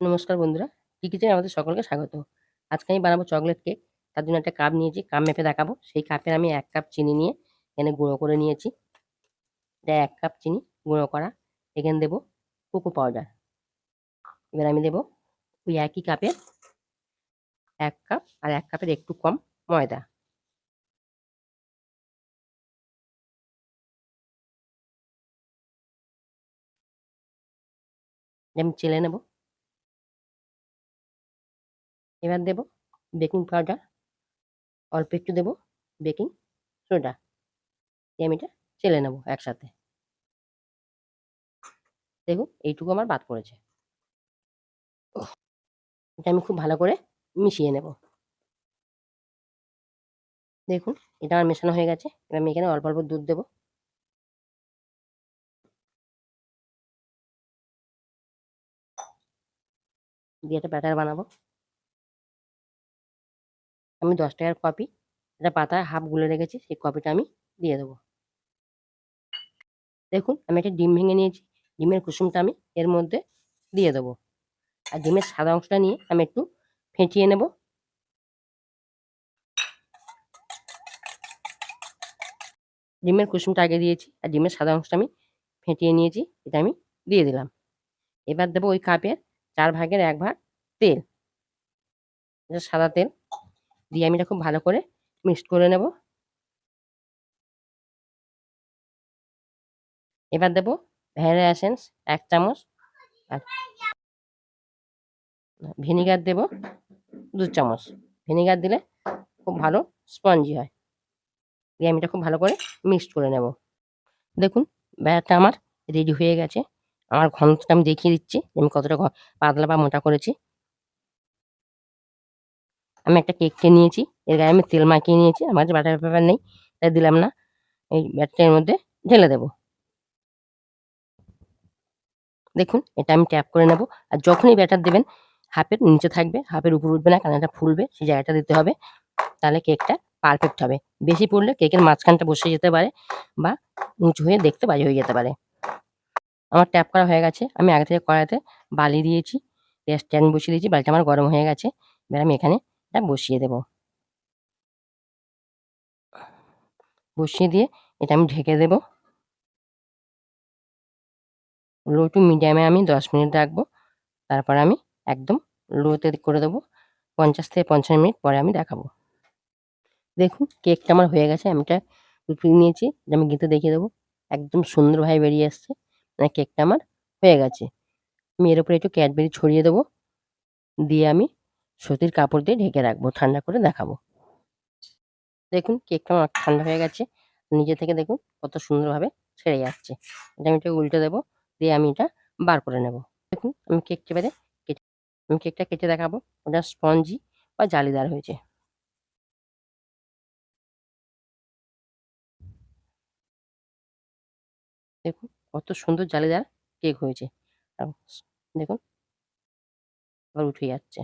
নমস্কার বন্ধুরা। কিচেনে আমাদের সকলকে স্বাগত। আজকে আমি বানাবো চকলেট কেক তার জন্য একটা কাপ নিয়েছি কাপ মেপে দেখাবো। সেই কাপের আমি এক কাপ চিনি নিয়ে এখানে গুঁড়ো করে নিয়েছি। এটা এক কাপ চিনি, গুঁড়ো করা। এখানে দেবো কোকো পাউডার এবার আমি দেবো ওই একই কাপের এক কাপ আর এক কাপের একটু কম ময়দা। আমি চেলে নেব। এবার দেব বেকিং পাউডার অল্প একটু দেব বেকিং সোডা দিয়ে আমি এটা চেলে নেব একসাথে। দেখুন এইটুকু আমার বাদ পড়েছে। এটা আমি খুব ভালো করে মিশিয়ে নেব। দেখুন, এটা আমার মেশানো হয়ে গেছে, এবার আমি এখানে অল্প অল্প দুধ দেবো। দিয়ে একটা ব্যাটার বানাবো। আমি দশ টাকার কপি এটা পাতায় হাফ গুলে রেখেছি, সেই কপিটা আমি দিয়ে দেবো। দেখুন, আমি একটা ডিম ভেঙে নিয়েছি, ডিমের কুসুমটা আমি এর মধ্যে দিয়ে দেবো। আর ডিমের সাদা অংশটা নিয়ে আমি একটু ফেটিয়ে নেব। ডিমের কুসুমটা আগে দিয়েছি, আর ডিমের সাদা অংশটা আমি ফেটিয়ে নিয়েছি, এটা আমি দিয়ে দিলাম। এবার দেবো ওই কাপের চার ভাগের এক ভাগ তেল। সাদা তেল। দিয়ে আমি এটা খুব ভালো করে মিক্সড করে নেব। এবার দেবো ভ্যানিলা এসেন্স এক চামচ আর ভিনিগার দেব দু চামচ। ভিনিগার দিলে খুব ভালো স্পঞ্জি হয়। দিয়ে আমি এটা খুব ভালো করে মিক্সড করে নেব। দেখুন ব্যাটারটা আমার রেডি হয়ে গেছে। আমার ঘনত্বটা আমি দেখিয়ে দিচ্ছি আমি কতটা পাতলা বা মোটা করেছি। আমি একটা কেক কেককে নিয়েছি। এর গায়ে আমি তেল মাখিয়ে নিয়েছি, আমার কাছে বাটার পেপার নেই, তাই দিলাম না। এই ব্যাটারের মধ্যে ঢেলে দেব। দেখুন, এটা আমি ট্যাপ করে নেব। আর যখনই ব্যাটার দেবেন, হাফের নিচে থাকবে, হাফের উপর উঠবে না কারণ এটা ফুলবে, সেই জায়গাটা দিতে হবে। তাহলে কেকটা পারফেক্ট হবে। বেশি পড়লে কেকের মাঝখানটা বসে যেতে পারে বা উঁচু হয়ে দেখতে বাজে হয়ে যেতে পারে। আমার ট্যাপ করা হয়ে গেছে। আমি আগে থেকে কড়াইতে বালি দিয়েছি, গ্যাস স্ট্যান্ড বসিয়ে দিয়েছি, বালিটা আমার গরম হয়ে গেছে। এবার আমি এখানে এটা বসিয়ে দেব। বসিয়ে দিয়ে এটা আমি ঢেকে দেব। লো টু মিডিয়ামে আমি দশ মিনিট রাখব। তারপর আমি একদম লোতে করে দেবো। পঞ্চাশ থেকে পঞ্চান্ন মিনিট পরে আমি দেখাবো। দেখুন, কেকটা আমার হয়ে গেছে। আমি এটা নিয়েছি। আমি গিতে দেখিয়ে দেবো। একদম সুন্দরভাবে বেরিয়ে আসছে। মানে কেকটা আমার হয়ে গেছে। আমি এর উপরে একটু ক্যাডবেরি ছড়িয়ে দেবো। দিয়ে আমি সুতির কাপড় দিয়ে ঢেকে রাখব, ঠান্ডা করে দেখাবো। দেখুন কেকটা আমার ঠান্ডা হয়ে গেছে। নিজে থেকে দেখুন কত সুন্দরভাবে ছেড়ে যাচ্ছে। এটা আমি এটা উল্টে দেবো, দিয়ে আমি এটা বার করে নেব। দেখুন আমি কেকটা বেড়ে কেটে আমি কেকটা কেটে দেখাবো। ওটা স্পঞ্জি বা জালিদার হয়েছে। দেখুন কত সুন্দর জালিদার কেক হয়েছে। দেখুন। আবার উঠে যাচ্ছে।